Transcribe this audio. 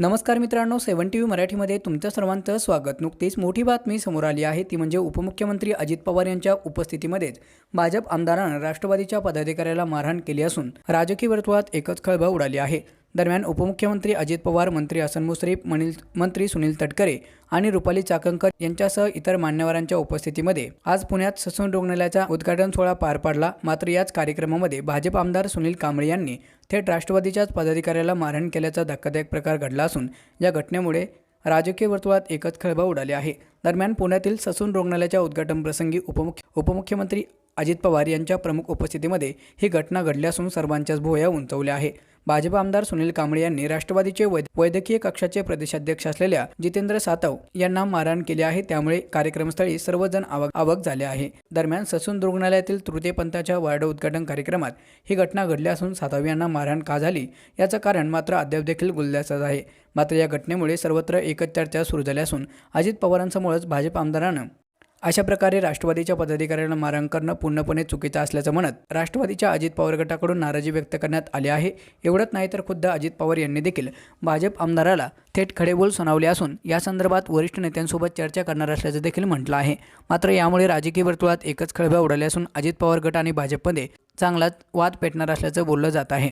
नमस्कार मित्रांनो सेवन T V मराठीमध्ये तुमचं सर्वांचं स्वागत. नुकतीच मोठी बातमी समोर आली आहे. ती म्हणजे उपमुख्यमंत्री अजित पवार यांच्या उपस्थितीमध्येच भाजप आमदारानं राष्ट्रवादीच्या पदाधिकाऱ्याला मारहाण केली असून राजकीय वर्तुळात एकच खळबळ उडाली आहे. दरम्यान उपमुख्यमंत्री अजित पवार मंत्री हसन मुश्रीफ मनिल मंत्री सुनील तटकरे आणि रुपाली चाकणकर यांच्यासह इतर मान्यवरांच्या उपस्थितीमध्ये आज पुण्यात ससून रुग्णालयाचा उद्घाटन सोहळा पार पडला. मात्र याच कार्यक्रमामध्ये भाजप आमदार सुनील कांबळे यांनी थेट राष्ट्रवादीच्याच पदाधिकाऱ्याला मारहाण केल्याचा धक्कादायक प्रकार घडला असून या घटनेमुळे राजकीय वर्तुळात एकच खळबळ उडाली आहे. दरम्यान पुण्यातील ससून रुग्णालयाच्या उद्घाटनप्रसंगी उपमुख्य उपमुख्यमंत्री अजित पवार यांच्या प्रमुख उपस्थितीमध्ये ही घटना घडली असून सर्वांच्याच भोया उंचवल्या आहे. भाजप आमदार सुनील कांबळे यांनी राष्ट्रवादीचे वैद वैद्यकीय कक्षाचे प्रदेशाध्यक्ष असलेल्या जितेंद्र सातव यांना मारहाण केली आहे. त्यामुळे कार्यक्रमस्थळी सर्वजण आवक आवक झाले आहे. दरम्यान ससून रुग्णालयातील तृतीयपंथाच्या वार्ड उद्घाटन कार्यक्रमात ही घटना घडली असून सातव यांना मारहाण का झाली? याचं कारण मात्र अद्याप देखील गुलद्याचंच आहे. मात्र या घटनेमुळे सर्वत्र एकच चर्चा सुरू झाली असून अजित पवारांसमोरच भाजप आमदारानं अशा प्रकारे राष्ट्रवादीच्या पदाधिकाऱ्यांना मारहाण करणं पूर्णपणे चुकीचं असल्याचं म्हणत राष्ट्रवादीच्या अजित पवार गटाकडून नाराजी व्यक्त करण्यात आली आहे. एवढंच नाही तर खुद्द अजित पवार यांनी देखील भाजप आमदाराला थेट खडेबोल सुनावले असून या संदर्भात वरिष्ठ नेत्यांसोबत चर्चा करणार असल्याचं देखील म्हटलं आहे. मात्र यामुळे राजकीय वर्तुळात एकच खळबळ उडाली असून अजित पवार गट आणि भाजपमध्ये चांगलाच वाद पेटणार असल्याचं बोललं जात आहे.